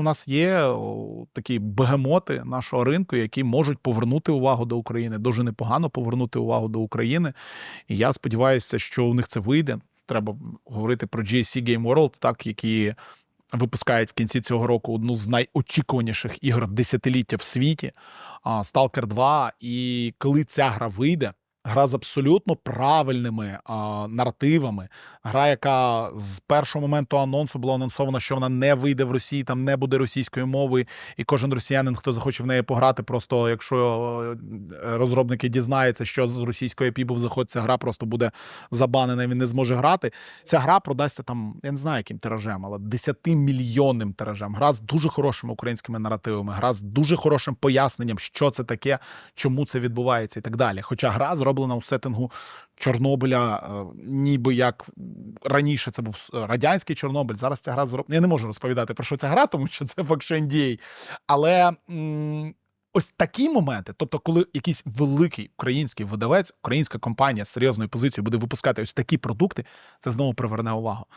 У нас є такі бегемоти нашого ринку, які можуть повернути увагу до України. Дуже непогано повернути увагу до України. І я сподіваюся, що у них це вийде. Треба говорити про GSC Game World, так які випускають в кінці цього року одну з найочікуваніших ігор десятиліття в світі Stalker 2. І коли ця гра вийде, гра з абсолютно правильними а, наративами, гра, яка з першого моменту анонсу була анонсована, що вона не вийде в Росії, там не буде російської мови, і кожен росіянин, хто захоче в неї пограти, просто якщо е, розробники дізнаються, що з російської IP був заход, ця гра просто буде забанена, він не зможе грати. Ця гра продасться там, я не знаю, яким тиражем, але 10-мільйонним тиражем. Гра з дуже хорошими українськими наративами, гра з дуже хорошим поясненням, що це таке, чому це відбувається, і так далі. Хоча гра зроблена у сеттингу Чорнобиля, е, ніби як раніше це був радянський Чорнобиль. Зараз ця гра зроблена. Я не можу розповідати про що ця гра, тому що це факт. Але. м, Ось такі моменти, тобто, коли якийсь великий український видавець, українська компанія з серйозною позицією буде випускати ось такі продукти, це знову приверне увагу.